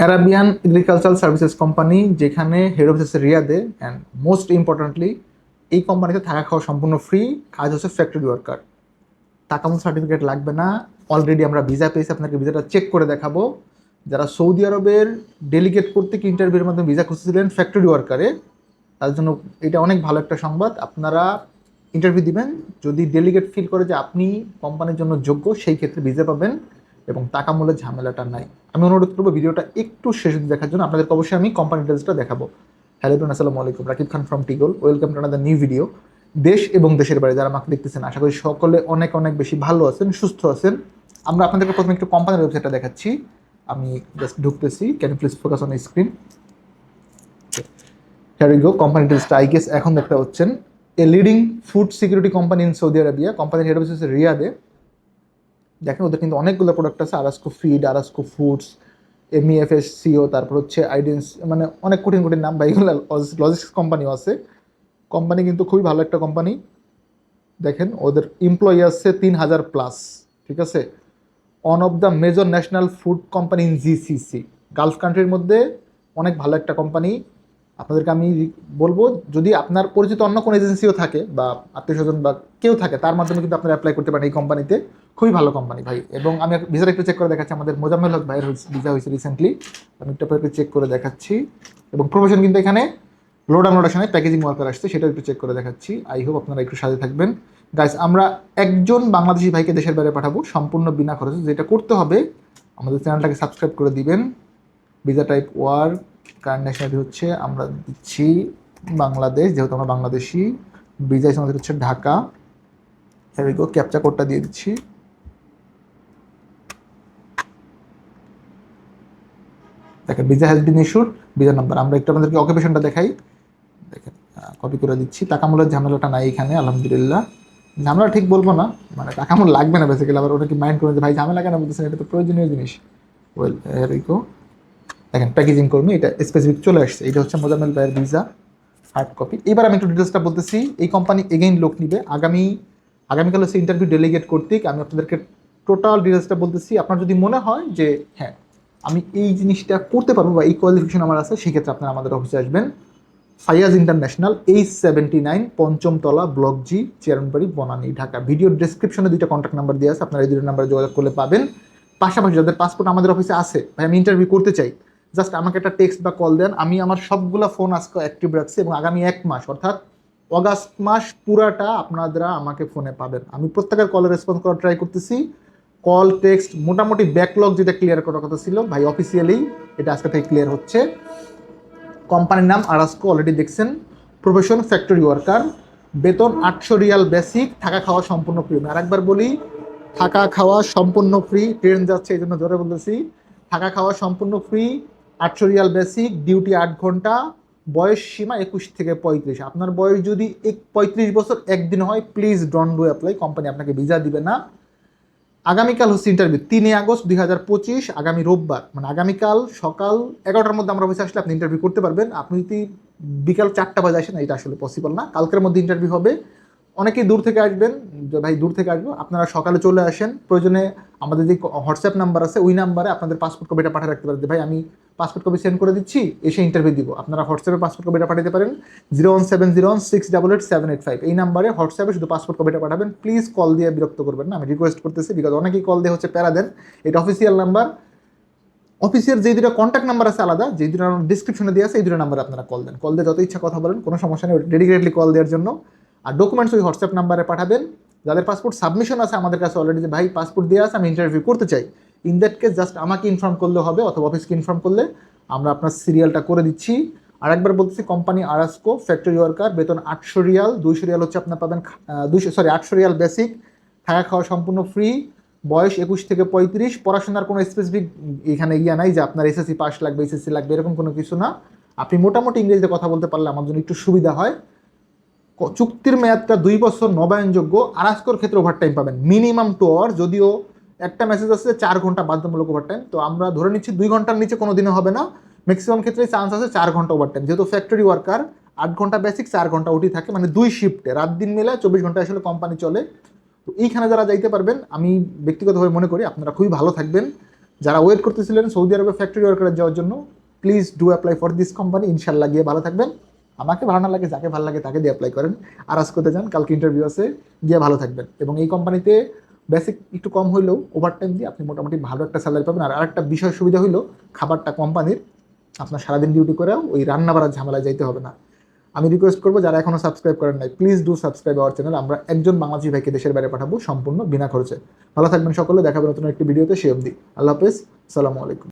Arabian agricultural services company যেখানে head office আছে রিয়াদে অ্যান্ড মোস্ট ইম্পর্টেন্টলি এই কোম্পানিতে থাকা খাওয়া সম্পূর্ণ ফ্রি কাজ হচ্ছে ফ্যাক্টরি ওয়ার্কার টাকা মতো সার্টিফিকেট লাগবে না অলরেডি আমরা ভিসা পেয়েছি, আপনাকে ভিসাটা চেক করে দেখাবো। যারা সৌদি আরবের ডেলিগেট করতে কি ইন্টারভিউর মাধ্যমে ভিসা খুঁজেছিলেন ফ্যাক্টরি ওয়ার্কারে তার জন্য এটা অনেক ভালো একটা সংবাদ। আপনারা ইন্টারভিউ দিবেন, যদি ডেলিগেট ফিল করে যে আপনি কোম্পানির জন্য যোগ্য, সেই ক্ষেত্রে ভিসা পাবেন। এবং টাকা মূল্যের ঝামেলাটা নাই। আমি অনুরোধ করব ভিডিওটা একটু শেষ দেখার জন্য। আপনাদেরকে অবশ্যই আমি কোম্পানি ডিটেলসটা দেখাবো। হ্যালো ব্রান আসসালামু আলাইকুম। Rakib Khan from টিগল welcome to another new video দেশ এবং দেশের বাইরে যারা আমাকে দেখতেছেন, আশা করি সকলে অনেক অনেক বেশি ভালো আছেন, সুস্থ আছেন। আমরা আপনাদেরকে প্রথমে একটু কোম্পানির ওয়েবসাইটটা দেখাচ্ছি। আমি just ঢুকতেছি। Can please focus on screen go company ডিটেলসটা আই গেস এখন দেখতে হচ্ছেন a leading food security company in Saudi Arabia কোম্পানির হেড অফিস রিয়াদে দেখেন ওদের কিন্তু অনেকগুলো প্রোডাক্ট আছে Arasco feed Arasco foods MEFS CO তারপর হচ্ছে আইডেন্স মানে অনেক কঠিন কঠিন নাম বা এগুলো লজিস্টিক্স কোম্পানিও আছে। কোম্পানি কিন্তু খুবই ভালো একটা কোম্পানি দেখেন, ওদের এমপ্লয়ি আছে তিন হাজার প্লাস ঠিক আছে? One of the major national food company in GCC Gulf কান্ট্রির মধ্যে অনেক ভালো একটা কোম্পানি আপনাদেরকে আমি বলব, যদি আপনার পরিচিত অন্য কোনো এজেন্সিও থাকে বা আত্মীয় স্বজন বা কেউ থাকে, তার মাধ্যমে কিন্তু আপনারা অ্যাপ্লাই করতে পারেন এই কোম্পানিতে খুবই ভালো কোম্পানি ভাই। এবং আমি ভিসাটা একটু চেক করে দেখাচ্ছি, আমাদের মোজাম্মেল হক ভাইয়ের ভিসা হয়েছে রিসেন্টলি আমি একটু চেক করে দেখাচ্ছি। এবং প্রফেশন কিন্তু এখানে লোড আনলোডেশনে প্যাকেজিং ওয়ার্কার আসছে সেটা একটু চেক করে দেখাচ্ছি। আই হোপ আপনারা একটু সাথে থাকবেন। গাইস আমরা একজন বাংলাদেশি ভাইকে দেশের বাইরে পাঠাবো, সম্পূর্ণ বিনা খরচে। যেটা করতে হবে, আমাদের চ্যানেলটাকে সাবস্ক্রাইব করে দিবেন। Visa type work current nationality হচ্ছে, আমরা দিচ্ছি বাংলাদেশ, যেহেতু আমরা বাংলাদেশি ভিসা আমাদের হচ্ছে ঢাকা। হ্যাভিগো ক্যাপচা কোডটা দিয়ে দিচ্ছি। দেখেন visa has been issued visa number. আমরা একটু আপনাদেরকে অকুপেশনটা দেখাই। দেখেন কপি করে দিচ্ছি। টাকামূলের ঝামেলাটা নাই এখানে, আলহামদুলিল্লাহ। ঝামেলা ঠিক বলব না মানে টাকামূল লাগবে না বেসিক্যালি আবার ওটা কি মাইন্ড করে ভাই, ঝামেলা কেন বলতেছেন? এটা তো প্রয়োজনীয় জিনিস। ওয়েল হ্যারিকো দেখেন প্যাকেজিং কর্মী এটা স্পেসিফিক চলে আসছে। এটা হচ্ছে মোজামেল ভাইয়ের ভিসা হার্ড কপি এবার আমি একটু ডিটেলসটা বলতেছি, এই কোম্পানি এগেইন লোক নিবে। আগামী, আগামীকাল হচ্ছে ইন্টারভিউ ডেলিগেট কর্তৃক আমি আপনাদেরকে টোটাল ডিটেলসটা বলতেছি। আপনার যদি মনে হয় যে হ্যাঁ আমি এই জিনিসটা করতে পারব বা এই কোয়ালিফিকেশন আমার আছে, সেক্ষেত্রে আপনারা আমাদের অফিসে আসবেন। Faiyaz international H seventy nine পঞ্চমতলা, block G Chairmanbari, Banani, Dhaka. Video ডিসক্রিপশনে দুইটা কন্ট্যাক্ট নাম্বার দিয়ে আছে, আপনারা এই দুটো নাম্বারে যোগাযোগ করলে পাবেন। পাশাপাশি যাদের পাসপোর্ট আমাদের অফিসে আছে, ভাই, আমি ইন্টারভিউ করতে চাই জাস্ট আমাকে একটা টেক্সট বা কল দেন, আমি আমার সবগুলো ফোন আজকে অ্যাক্টিভ রাখছি এবং আগামী এক মাস, অর্থাৎ অগাস্ট মাস পুরাটা আপনারা আমাকে ফোনে পাবেন। আমি প্রত্যেকের কলে রেসপন্স করার ট্রাই করতেছি। কল টেক্সট মোটামুটি ব্যাকলগ যেটা ক্লিয়ার করার কথা ছিল, ভাই অফিসিয়ালি এটা আজকে থেকে ক্লিয়ার হচ্ছে। কোম্পানির নাম আরাস্কো অলরেডি দেখছেন। প্রফেশন ফ্যাক্টরি ওয়ার্কার বেতন আটশো রিয়াল বেসিক থাকা খাওয়া সম্পূর্ণ ফ্রি আর একবার বলি, থাকা খাওয়া সম্পূর্ণ ফ্রি ট্রেন যাচ্ছে, এই জন্য ধরে বলতেছি। থাকা খাওয়া সম্পূর্ণ ফ্রি আটশো রিয়াল বেসিক, ডিউটি আট ঘণ্টা, বয়স সীমা একুশ থেকে পঁয়ত্রিশ। আপনার বয়স যদি এক, পঁয়ত্রিশ বছর একদিন হয় please don't do apply company আপনাকে ভিসা দিবে না। আগামীকাল হচ্ছে ইন্টারভিউ তিনই আগস্ট দুই হাজার পঁচিশ, আগামী রোববার মানে আগামীকাল সকাল এগারোটার মধ্যে আমরা অফিসে আসলে আপনি ইন্টারভিউ করতে পারবেন। আপনি যদি বিকাল চারটা বাজে আসেন এটা আসলে পসিবল না। কালকের মধ্যে ইন্টারভিউ হবে। অনেকেই দূর থেকে আসবেন ভাই দূর থেকে আসব, আপনারা সকালে চলে আসেন। প্রয়োজনে আমাদের যে হোয়াটসঅ্যাপ নাম্বার আছে, ওই নাম্বারে আপনাদের পাসপোর্ট কপিটা পাঠিয়ে রাখতে পারেন। ভাই আমি পাসপোর্ট কপি সেন্ড করে দিচ্ছি, এসে ইন্টারভিউ দিব। আপনারা হোয়াটসঅ্যাপে পাসপোর্ট কপিটা পাঠাতে পারেন। Zero one seven zero one six double eight seven eight five এই নাম্বারে হোয়াটসঅ্যাপে শুধু পাসপোর্ট কপিটা পাঠাবেন। প্লিজ কল দিয়ে বিরক্ত করবেন না, আমি রিকোয়েস্ট করতেছি বিকজ অনেকেই কল দিয়ে হচ্ছে প্যারা দেন। এটা অফিসিয়াল নাম্বার অফিসের যে দুটো কন্ট্যাক্ট নাম্বার আছে আলাদা, যে দুটো ডিসক্রিপশনে দিয়ে আছে, এই দুটো নাম্বারে আপনারা কল দেন। কল দিয়ে যত ইচ্ছা কথা বলেন, কোনো সমস্যা নেই ডেডিকেটলি কল দেওয়ার জন্য। আর ডকুমেন্টস ওই হোয়াটসঅ্যাপ নাম্বারে পাঠাবেন। যাদের পাসপোর্ট সাবমিশন আছে আমাদের কাছে অলরেডি যে, ভাই পাসপোর্ট দিয়ে আছে, আমি ইন্টারভিউ করতে চাই। ইন দ্যাট কেস জাস্ট আমাকে ইনফর্ম করলে হবে, অথবা অফিসকে ইনফর্ম করলে আমরা আপনার সিরিয়ালটা করে দিচ্ছি। আর একবার বলতেছি কোম্পানি আরাস্কো ফ্যাক্টরি ওয়ার্কার বেতন আটশো রিয়াল, দুইশো রিয়াল হচ্ছে আপনার পাবেন দুইশো সরি আটশো রিয়াল বেসিক থাকা খাওয়া সম্পূর্ণ ফ্রি বয়স একুশ থেকে পঁয়ত্রিশ, পড়াশোনার কোনো স্পেসিফিক এখানে ইয়ে নাই যে আপনার এসএসসি পাস লাগবে এসএসসি লাগবে, এরকম কোনো কিছু না। আপনি মোটামুটি ইংরেজিতে কথা বলতে পারলে আমার জন্য একটু সুবিধা হয়। চুক্তির মেয়াদটা দুই বছর নবায়নযোগ্য আরাস্কোর ক্ষেত্রে ওভারটাইম পাবেন। মিনিমাম টু আওয়ার যদিও একটা মেসেজ আছে চার ঘণ্টা বাধ্যতামূলক ওভারটাইম তো আমরা ধরে নিচ্ছি দুই ঘণ্টার নিচে কোনো দিনও হবে না। ম্যাক্সিমাম ক্ষেত্রে চান্স আছে চার ঘণ্টা ওভারটাইম যেহেতু ফ্যাক্টরি ওয়ার্কার আট ঘণ্টা বেসিক চার ঘণ্টা ওটি থাকে মানে দুই শিফটে রাত দিন মিলে চব্বিশ ঘণ্টা আসলে কোম্পানি চলে। তো এইখানে যারা যাইতে পারবেন, আমি ব্যক্তিগতভাবে মনে করি আপনারা খুবই ভালো থাকবেন। যারা ওয়েট করতেছিলেন সৌদি আরবে ফ্যাক্টরি ওয়ার্কারে যাওয়ার জন্য please do apply for this company ইনশাল্লাহ গিয়ে ভালো থাকবেন। আমাকে ভালো না লাগে, যাকে ভালো লাগে তাকে দিয়ে অ্যাপ্লাই করেন। আর আজ করতে যান কালকে ইন্টারভিউ আছে, গিয়ে ভালো থাকবেন। এবং এই কোম্পানিতে বেসিক একটু কম হইলেও ওভারটাইম দিয়ে আপনি মোটামুটি ভালো একটা স্যালারি পাবেন। আর আরেকটা বিষয় সুবিধা হইল, খাবারটা কোম্পানির আপনার সারাদিন ডিউটি করেও ওই রান্না বাড়ার ঝামেলায় যাইতে হবে না। আমি রিকোয়েস্ট করব, যারা এখনও সাবস্ক্রাইব করেন নাই please do subscribe our channel আমরা একজন বাংলাদেশি ভাইকে দেশের বাইরে পাঠাবো সম্পূর্ণ বিনা খরচে। ভালো থাকবেন সকলে দেখাবেন নতুন একটি ভিডিওতে সে অবধি। আল্লাহ হাফেজ সালামু আলাইকুম।